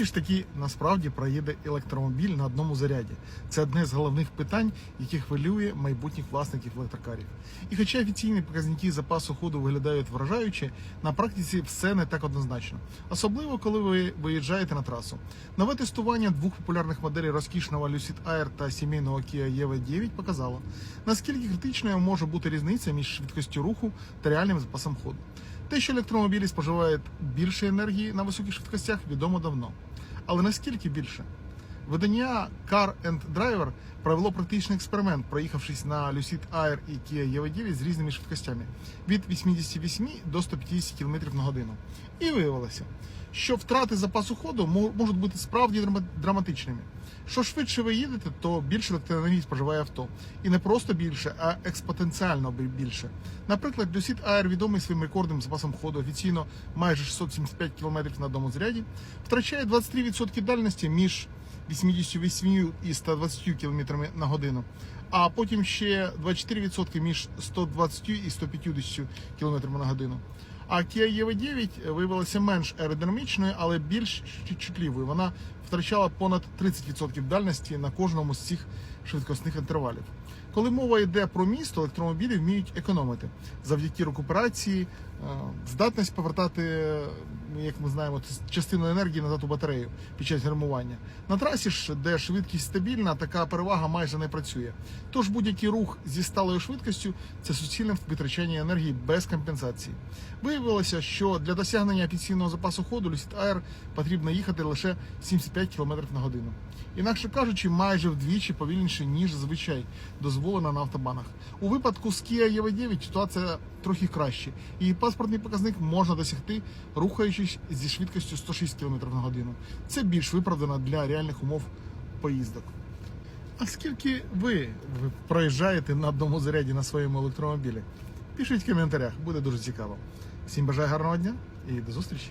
Скільки ж таки насправді проїде електромобіль на одному заряді? Це одне з головних питань, яке хвилює майбутніх власників електрокарів. І хоча офіційні показники запасу ходу виглядають вражаюче, на практиці все не так однозначно. Особливо, коли ви виїжджаєте на трасу. Нове тестування двох популярних моделей розкішного Lucid Air та сімейного Kia EV9 показало, наскільки критичною може бути різниця між швидкістю руху та реальним запасом ходу. Те, що електромобілі споживають більше енергії на високих швидкостях, відомо давно. Але наскільки більше? Видання Car and Driver провело практичний експеримент, проїхавшись на Lucid Air і Kia EV9 з різними швидкостями від 88 до 150 км на годину. І виявилося, що втрати запасу ходу можуть бути справді драматичними. Що швидше ви їдете, то більше електроенергії споживає авто. І не просто більше, а експотенціально більше. Наприклад, Lucid Air відомий своїм рекордним запасом ходу офіційно майже 675 км на одному заряді, втрачає 23% дальності між 88 і 120 км на годину, а потім ще 24% між 120 і 150 км на годину. А Kia EV9 виявилася менш аеродинамічною, але більш чутливою. Вона втрачала понад 30% дальності на кожному з цих швидкісних інтервалів. Коли мова йде про місто, електромобілі вміють економити завдяки рекуперації, е, здатність повертати, як ми знаємо, ц- частину енергії назад у батарею під час гальмування. На трасі ж, де швидкість стабільна, така перевага майже не працює. Тож будь-який рух зі сталою швидкістю це суцільне витрачання енергії без компенсації. Виявилося, що для досягнення офіційного запасу ходу Lucid Air потрібно їхати лише 75 км на годину. Інакше кажучи, майже вдвічі повільніше, ніж зазвичай дозволено на автобанах. У випадку з Kia EV9 ситуація трохи краще, і паспортний показник можна досягти, рухаючись зі швидкістю 106 км на годину. Це більш виправдано для реальних умов поїздок. А скільки ви проїжджаєте на одному заряді на своєму електромобілі? Пишіть в коментарях, буде дуже цікаво. Всім бажаю гарного дня і до зустрічі!